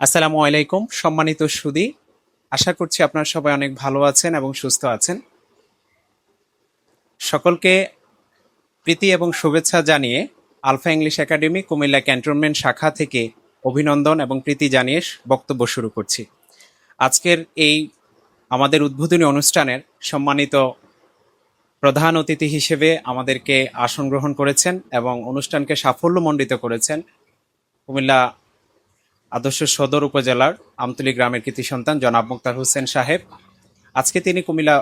আসসালামু আলাইকুম, সম্মানিত সুদী। আশা করছি আপনারা সবাই অনেক ভালো আছেন এবং সুস্থ আছেন। সকলকে প্রীতি এবং শুভেচ্ছা জানিয়ে alpha English academy Comilla cantonment শাখা থেকে অভিনন্দন এবং প্রীতি জানিয়ে বক্তব্য শুরু করছি। আজকের এই আমাদের উদ্বোধনী অনুষ্ঠানের সম্মানিত প্রধান অতিথি হিসেবে আমাদেরকে আসন গ্রহণ করেছেন এবং অনুষ্ঠানকে সাফল্যমণ্ডিত করেছেন কুমিল্লা আদর্শ সদর উপজেলার আমতলী গ্রামের কৃতি সন্তান জনাব মুক্তার হোসেন সাহেব। আজকে তিনি কুমিল্লা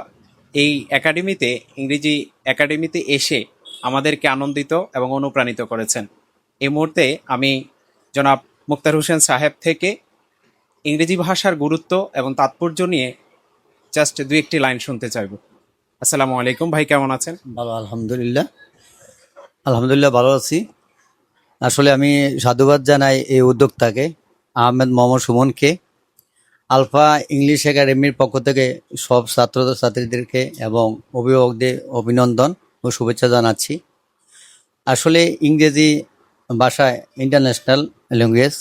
এই একাডেমিতে, ইংরেজি একাডেমিতে এসে আমাদেরকে আনন্দিত এবং অনুপ্রাণিত করেছেন। এই মুহূর্তে আমি জনাব মুক্তার হোসেন সাহেব থেকে ইংরেজি ভাষার গুরুত্ব এবং তাৎপর্য নিয়ে জাস্ট দু একটি লাইন শুনতে চাইব। আসসালামু আলাইকুম, ভাই কেমন আছেন? ভালো, আলহামদুলিল্লাহ। আলহামদুলিল্লাহ ভালো আছি। আসলে আমি সাধুবাদ জানাই এই উদ্যোক্তাকে। আহমেদ মোহাম্মদ সুমনকে, আলফা ইংলিশ একাডেমির পক্ষ থেকে সব ছাত্র ছাত্রীদেরকে এবং অভিভাবকদের অভিনন্দন ও শুভেচ্ছা জানাচ্ছি। আসলে ইংরেজি ভাষা ইন্টারন্যাশনাল ল্যাঙ্গুয়েজ,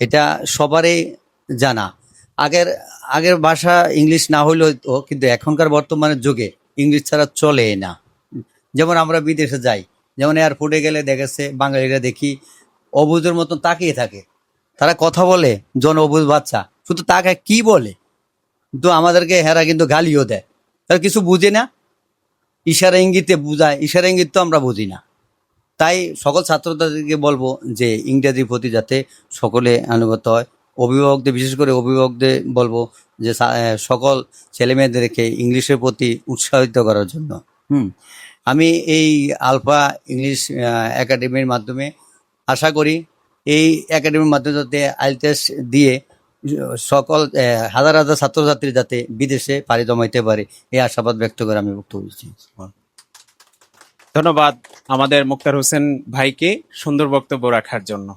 এটা সবারই জানা। আগের আগের ভাষা ইংলিশ না হলেও তো কিন্তু এখনকার বর্তমানের যুগে ইংলিশ ছাড়া চলে না। যেমন আমরা বিদেশে যাই, যেমন এয়ারপোর্টে গেলে দেখেছে, বাঙালিরা দেখি, অবুজের মতন তাকিয়ে থাকে। তারা কথা বলে, জন অবুজ বাচ্চা, শুধু তাকে কি বলে? কিন্তু আমাদেরকে হেরা কিন্তু গালিও দেয়। তারা কিছু বুঝে না। ইশারা ইঙ্গিতে বুঝায়, ইশারা ইঙ্গিত তো আমরা বুঝি না। তাই সকল ছাত্রছাত্রীকে বলব যে ইংরেজির প্রতি যাতে সকলে আনুগত হয়। অভিভাবকদের, বিশেষ করে অভিভাবকদের বলব যে সকল ছেলেমেয়েদেরকে ইংলিশের প্রতি উৎসাহিত করার জন্য। হুম, আমি এই আলফা ইংলিশ একাডেমির মাধ্যমে আশা করি এই একাডেমির মাধ্যমে যাতে আইএলটিএস দিয়ে সকল হাজার হাজার ছাত্রছাত্রী যাতে বিদেশে পাড়ি জমাইতে পারে, এই আশাবাদ ব্যক্ত করে আমি বক্তব্য দিচ্ছি। ধন্যবাদ আমাদের মুক্তার হোসেন ভাইকে সুন্দর বক্তব্য রাখার জন্য।